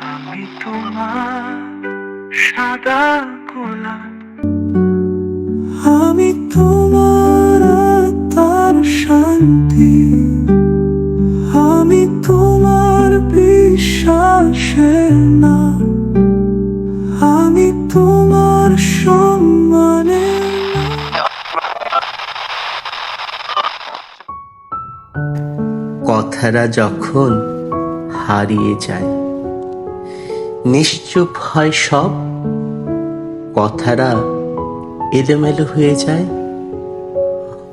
আমি তোমার সাদা গোলাপ। আমি তোমার তার শান্তি। আমি তোমার বিশ্বাসের না আমি তোমার কথারা যখন হারিয়ে যায়, নিশ্চুপ হয় সব। কথারা এলোমেলো হয়ে যায়,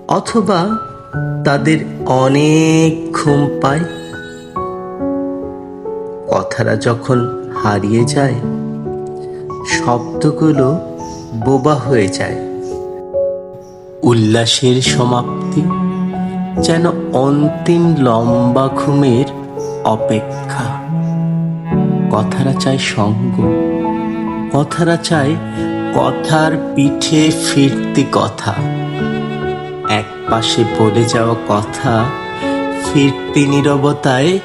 অথবা তাদের অনেক ঘুম পায়। কথারা যখন হারিয়ে যায়, শব্দগুলো বোবা হয়ে যায়। উল্লাসের সমাপ্তি। যেন অন্তিম লম্বা ঘুমের অপেক্ষা। কথারা চায় সঙ্গ, কথারা চায় কথার পিঠে ফিরতি কথা। এক পাশে বলে যাওয়া কথা ফিরতি নীরবতায়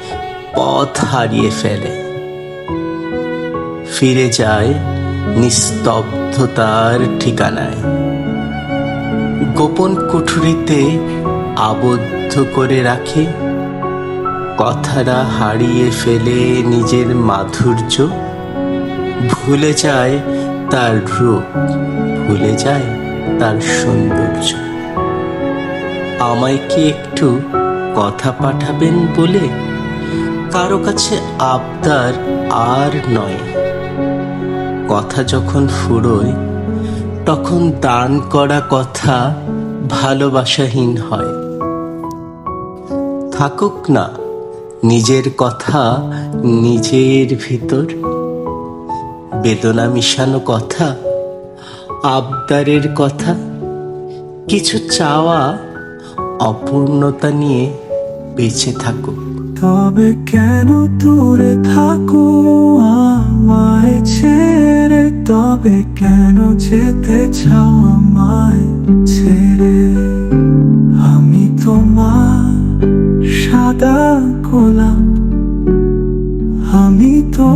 পথ হারিয়ে ফেলে। ফিরে যায় নিস্তব্ধতার ঠিকানায়। গোপন কুঠুরিতে আবদ্ধ করে রাখে, কথাটা হারিয়ে ফেলে নিজের মাধুর্য। ভুলে যায় তার রূপ, ভুলে যায় তার সৌন্দর্য। আমায় কি একটু কথা পাঠাবেন বলে? কারও কাছে আবদার আর নয়। কথা যখন ফুরোয়, তখন দান করা কথা ভালোবাসাহীন হয়। থাকুক না নিজের কথা নিজের ভিতর। বেদনা মিশানো কথা, আবদারের কথা, কিছু চাওয়া, অপূর্ণতা নিয়ে বেঁচে থাকুক। তবে কেন দূরে থাকো আমায় ছেড়ে? তবে কেন যেতে চাও আমায় ছেড়ে? সাদা গোলাপ আমি তো